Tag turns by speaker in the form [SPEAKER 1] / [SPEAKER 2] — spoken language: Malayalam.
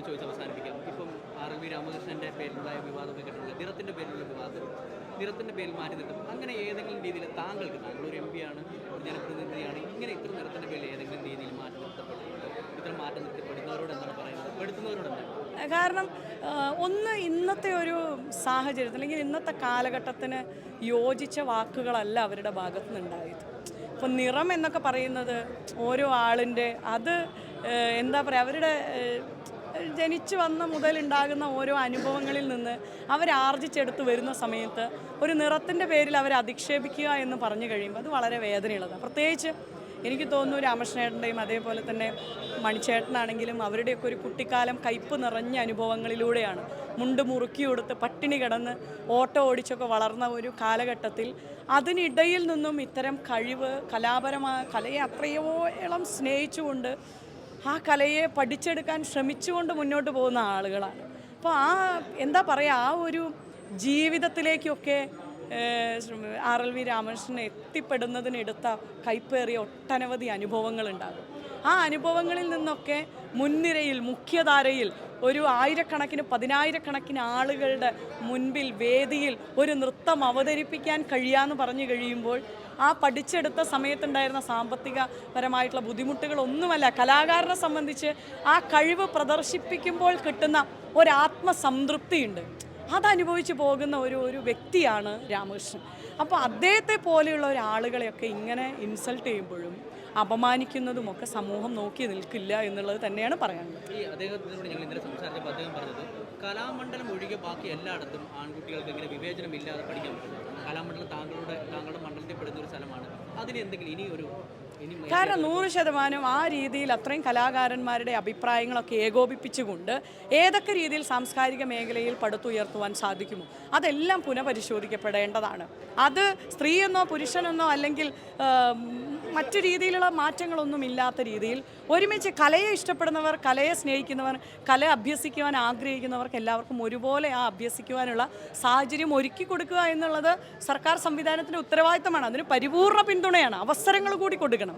[SPEAKER 1] കൂടി ചോദിച്ച് അവസാനിപ്പിക്കാം. ഇപ്പം ആർ എൽ വി രാമകൃഷ്ണന്റെ പേരിലുണ്ടായ വിവാദമൊക്കെ കേട്ടിട്ടുണ്ട് നിറത്തിന്റെ പേരിലുള്ള വിവാദം. നിറത്തിന്റെ പേരിൽ മാറ്റി നിർത്തും അങ്ങനെ ഏതെങ്കിലും രീതിയിൽ താങ്കൾക്ക് താങ്കൾ ഒരു എം പി ആണ് ഒരു ജനപ്രതിനിധിയാണ് ഇങ്ങനെ ഇത്ര നിറത്തിന്റെ പേരിൽ ഏതെങ്കിലും രീതിയിൽ മാറ്റി നിർത്തപ്പെടുന്നുണ്ട്? ഇത്ര മാറ്റം നിർത്തപ്പെടുന്നവരോട് എന്താണ് പറയുന്നത്? പെടുത്തുന്നവരോട് എന്താണ്
[SPEAKER 2] കാരണം ഒന്ന് ഇന്നത്തെ ഒരു സാഹചര്യത്തിൽ അല്ലെങ്കിൽ ഇന്നത്തെ കാലഘട്ടത്തിന് യോജിച്ച വാക്കുകളല്ല അവരുടെ ഭാഗത്തു നിന്നുണ്ടായത്. ഇപ്പം നിറം എന്നൊക്കെ പറയുന്നത് ഓരോ ആളിന്റെ അത് എന്താ പറയുക അവരുടെ ജനിച്ചു വന്ന മുതൽ ഉണ്ടാകുന്ന ഓരോ അനുഭവങ്ങളിൽ നിന്ന് അവരാർജിച്ചെടുത്ത് വരുന്ന സമയത്ത് ഒരു നിറത്തിന്റെ പേരിൽ അവരെ അധിക്ഷേപിക്കുക എന്ന് പറഞ്ഞു കഴിയുമ്പോൾ അത് വളരെ വേദനയുള്ളതാണ്. പ്രത്യേകിച്ച് എനിക്ക് തോന്നുന്നു രാമകൃഷ്ണേട്ടന്റെയും അതേപോലെ തന്നെ മണിച്ചേട്ടനാണെങ്കിലും അവരുടെയൊക്കെ ഒരു കുട്ടിക്കാലം കയ്പ് നിറഞ്ഞ അനുഭവങ്ങളിലൂടെയാണ് മുണ്ട് മുറുക്കി കൊടുത്ത് പട്ടിണി കിടന്ന് ഓട്ടോ ഓടിച്ചൊക്കെ വളർന്ന ഒരു കാലഘട്ടത്തിൽ അതിനിടയിൽ നിന്നും ഇത്തരം കഴിവ് കലാപരമായ കലയെ അത്രയോളം സ്നേഹിച്ചുകൊണ്ട് ആ കലയെ പഠിച്ചെടുക്കാൻ ശ്രമിച്ചുകൊണ്ട് മുന്നോട്ട് പോകുന്ന ആളുകളാണ്. അപ്പോൾ ആ എന്താ പറയുക ആ ഒരു ജീവിതത്തിലേക്കൊക്കെ ആർ എൽ വി രാമകൃഷ്ണൻ എത്തിപ്പെടുന്നതിനെടുത്ത കൈപ്പേറിയ ഒട്ടനവധി അനുഭവങ്ങളുണ്ടാകും. ആ അനുഭവങ്ങളിൽ നിന്നൊക്കെ മുൻനിരയിൽ മുഖ്യധാരയിൽ ഒരു ആയിരക്കണക്കിന് പതിനായിരക്കണക്കിന് ആളുകളുടെ മുൻപിൽ വേദിയിൽ ഒരു നൃത്തം അവതരിപ്പിക്കാൻ കഴിയാന്ന് പറഞ്ഞു കഴിയുമ്പോൾ ആ പഠിച്ചെടുത്ത സമയത്തുണ്ടായിരുന്ന സാമ്പത്തികപരമായിട്ടുള്ള ബുദ്ധിമുട്ടുകളൊന്നുമല്ല. കലാകാരനെ സംബന്ധിച്ച് ആ കഴിവ് പ്രദർശിപ്പിക്കുമ്പോൾ കിട്ടുന്ന ഒരാത്മസംതൃപ്തിയുണ്ട്. അതനുഭവിച്ച് പോകുന്ന ഒരു ഒരു വ്യക്തിയാണ് രാമകൃഷ്ണൻ. അപ്പോൾ അദ്ദേഹത്തെ പോലെയുള്ള ഒരാളുകളെയൊക്കെ ഇങ്ങനെ ഇൻസൾട്ട് ചെയ്യുമ്പോഴും അപമാനിക്കുന്നതും ഒക്കെ സമൂഹം നോക്കി നിൽക്കില്ല എന്നുള്ളത് തന്നെയാണ് പറയാനുള്ളത്.
[SPEAKER 1] ഈ അദ്ദേഹത്തിനോട് ഞങ്ങൾ ഇന്നലെ സംസാരിച്ചപ്പോൾ അദ്ദേഹം പറഞ്ഞത് കലാമണ്ഡലം ഒഴികെ ബാക്കി എല്ലായിടത്തും ആൺകുട്ടികൾക്ക് ഇങ്ങനെ വിവേചനമില്ലാതെ പഠിക്കാൻ പറ്റും കലാമണ്ഡലം താങ്കളുടെ താങ്കളുടെ മണ്ഡലത്തിൽ പെടുന്ന ഒരു സ്ഥലമാണ്. അതിന് എന്തെങ്കിലും ഇനി ഒരു
[SPEAKER 2] കാരണം നൂറ് ശതമാനം ആ രീതിയിൽ അത്രയും കലാകാരന്മാരുടെ അഭിപ്രായങ്ങളൊക്കെ ഏകോപിപ്പിച്ചുകൊണ്ട് ഏതൊക്കെ രീതിയിൽ സാംസ്കാരിക മേഖലയിൽ പടുത്തുയർത്തുവാൻ സാധിക്കുമോ? അതെല്ലാം പുനഃപരിശോധിക്കപ്പെടേണ്ടതാണ്. അത് സ്ത്രീയെന്നോ പുരുഷനെന്നോ അല്ലെങ്കിൽ മറ്റു രീതിയിലുള്ള മാറ്റങ്ങളൊന്നും ഇല്ലാത്ത രീതിയിൽ ഒരുമിച്ച് കലയെ ഇഷ്ടപ്പെടുന്നവർ കലയെ സ്നേഹിക്കുന്നവർ കല അഭ്യസിക്കുവാൻ ആഗ്രഹിക്കുന്നവർക്ക് എല്ലാവർക്കും ഒരുപോലെ ആ അഭ്യസിക്കുവാനുള്ള സാഹചര്യം ഒരുക്കി കൊടുക്കുക എന്നുള്ളത് സർക്കാർ സംവിധാനത്തിന്റെ ഉത്തരവാദിത്തമാണ്. അതിന് പരിപൂർണ പിന്തുണയാണ്. അവസരങ്ങൾ കൂടി കൊടുക്കണം.